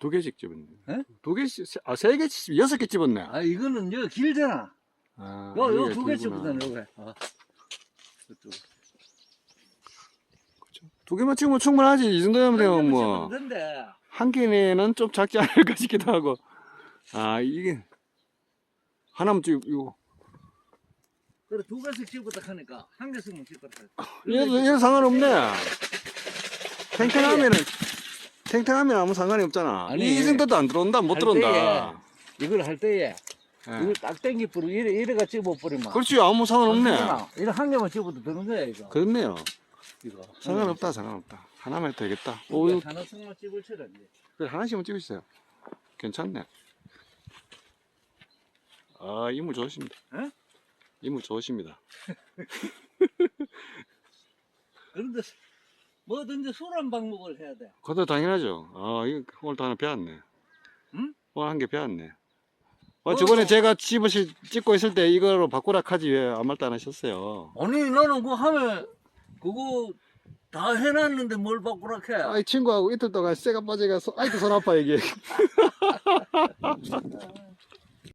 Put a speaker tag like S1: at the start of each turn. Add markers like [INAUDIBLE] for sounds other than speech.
S1: 두 개씩 집었네.
S2: 예?
S1: 두 개씩, 세- 아, 세 개씩, 여섯 개 집었네.
S2: 아 이거는 여기 길잖아.
S1: 아,
S2: 요 요 두개
S1: 길구나.
S2: 집었잖아 요게. 아. 그쪽.
S1: 두 개만 찍으면 충분하지. 이 정도면 되면 뭐.
S2: 근데
S1: 한 개는 좀 작지 않을까 싶기도 [LAUGHS] 하고. 아, 이게. 하나만 찍, 이거.
S2: 그래 두 개씩 집었다 하니까 한 개씩만 집었다.
S1: 얘도, 얘도 상관없네. 탱탱하면은, 탱탱하면 아무 상관이 없잖아.
S2: 아니,
S1: 이 정도도 안 들어온다, 못
S2: 할
S1: 들어온다.
S2: 이걸 할 때에
S1: 예.
S2: 이걸 딱 땡기 뿌리 이래 이래가 집어버리면.
S1: 그렇지, 아무 상관없네.
S2: 이래 한 개만 집어도 되는 거야 이거.
S1: 그렇네요.
S2: 이거.
S1: 상관없다, 상관없다. 하나만 해도 되겠다. 오,
S2: 오,
S1: 이거
S2: 하나 성만 집을 쳐라 이제.
S1: 그래, 하나씩만 찍으세요. 괜찮네. 아, 이물 좋으십니다.
S2: 에?
S1: 이물 좋으십니다. [LAUGHS]
S2: 그런데 뭐든지 술한 방법을 해야 돼.
S1: 그것도 당연하죠. 아, 이거 오늘 또 하나 배웠네.
S2: 응?
S1: 오늘 한 개 배웠네. 어,
S2: 어.
S1: 저번에 제가 집을 찍고 있을 때 이거로 바꾸라 하지 왜 아무 말도 안 하셨어요?
S2: 아니 나는 그거 하면 그거 다 해놨는데 뭘 바꾸라 해.
S1: 아, 이 친구하고 이틀 동안 쇠가 빠져가서 아이도 손 아파 이게.
S2: 아, [LAUGHS]